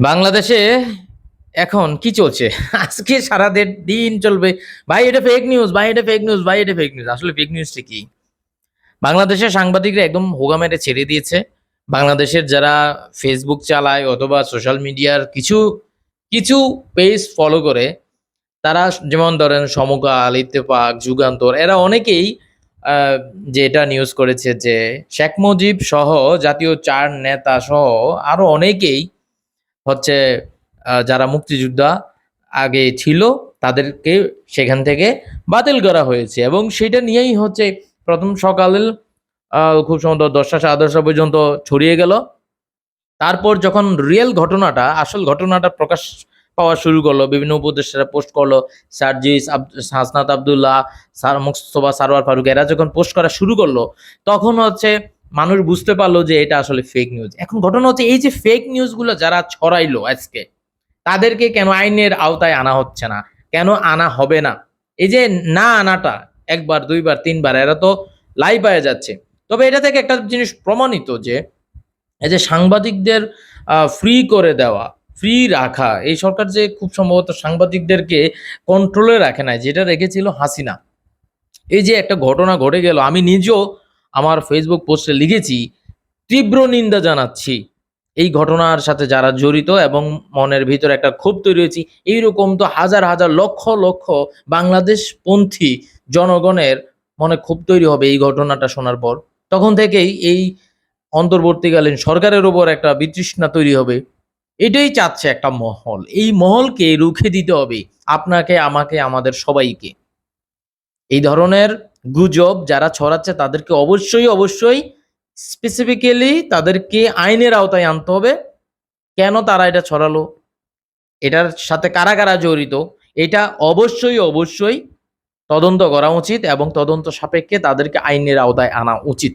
বাংলাদেশে এখন কি চলছে? আজকে সারা দিন চলবে। ভাই, এটা ফেক নিউজ ভাই, এটা ফেক নিউজ ভাই, এটা ফেক নিউজ আসলে ফেক নিউজটা কি? বাংলাদেশের সাংবাদিকরা একদম হোগা মেরে ছেড়ে দিয়েছে। বাংলাদেশের যারা ফেসবুক চালায় অথবা সোশ্যাল মিডিয়ার কিছু কিছু পেজ ফলো করে, তারা যেমন ধরেন সমকাল, ইত্তেফাক, যুগান্তর, এরা অনেকেই যেটা নিউজ করেছে যে শেখ মুজিব সহ জাতীয় চার নেতা সহ আরও অনেকেই হচ্ছে যারা মুক্তিযোদ্ধা আগে ছিল, তাদেরকে সেখান থেকে বাতিল করা হয়েছে। এবং সেটা নিয়েই হচ্ছে প্রথম সকালে খুব সম্ভবত দশটা সাড়ে দশটা পর্যন্ত ছড়িয়ে গেল। তারপর যখন রিয়েল ঘটনাটা, আসল ঘটনাটা প্রকাশ পাওয়া শুরু করল, বিভিন্ন উপদেষ্টারা পোস্ট করল, সার্জিস হাসনাত আবদুল্লাহ, সার, মুস্তফা সারোয়ার ফারুক, এরা যখন পোস্ট করা শুরু করল, তখন হচ্ছে মানুষ বুঝতে পারল যে এটা আসলে ফেক নিউজ এখন ঘটনা হচ্ছে, এই যে ফেক নিউজগুলো যারা ছড়াইলো আজকে, তাদেরকে কেন আইনের আওতায় আনা হচ্ছে না? কেন আনা হবে না? এই যে না আনাটা, একবার, দুইবার, তিনবার, এরা তো লাই পায়ে যাচ্ছে। তবে এটা থেকে একটা জিনিস প্রমাণিত যে, এই যে সাংবাদিকদের ফ্রি করে দেওয়া ফ্রি রাখা, এই সরকার যে খুব সম্ভবত সাংবাদিকদেরকে কন্ট্রোলে রাখে না যেটা রেখেছিল হাসিনা। এই যে একটা ঘটনা ঘটে গেল, আমি নিজেও আমার ফেসবুক পোস্টে লিখেছি, তীব্র নিন্দা জানাচ্ছি। এই ঘটনার সাথে যারা জড়িত এবং মনের ভিতরে একটা ক্ষোভ তৈরি হয়েছে, এইরকম তো হাজার হাজার লক্ষ লক্ষ বাংলাদেশ পন্থী জনগণের মনে ক্ষোভ তৈরি হবে এই ঘটনাটা শোনার পর। তখন থেকেই এই অন্তর্বর্তীকালীন সরকারের উপর একটা বিতৃষ্ণা তৈরি হবে। এটাই চাচ্ছে একটা মহল। এই মহলকে রুখে দিতে হবে আপনাকে, আমাকে, আমাদের সবাইকে। এই ধরনের গুজব যারা ছড়াচ্ছে তাদেরকে অবশ্যই অবশ্যই স্পেসিফিক্যালি তাদেরকে আইনের আওতায় আনতে হবে। কেন তারা এটা ছড়ালো? এটার সাথে কারা কারা জড়িত? এটা অবশ্যই অবশ্যই তদন্ত করা উচিত এবং তদন্ত সাপেক্ষে তাদেরকে আইনের আওতায় আনা উচিত।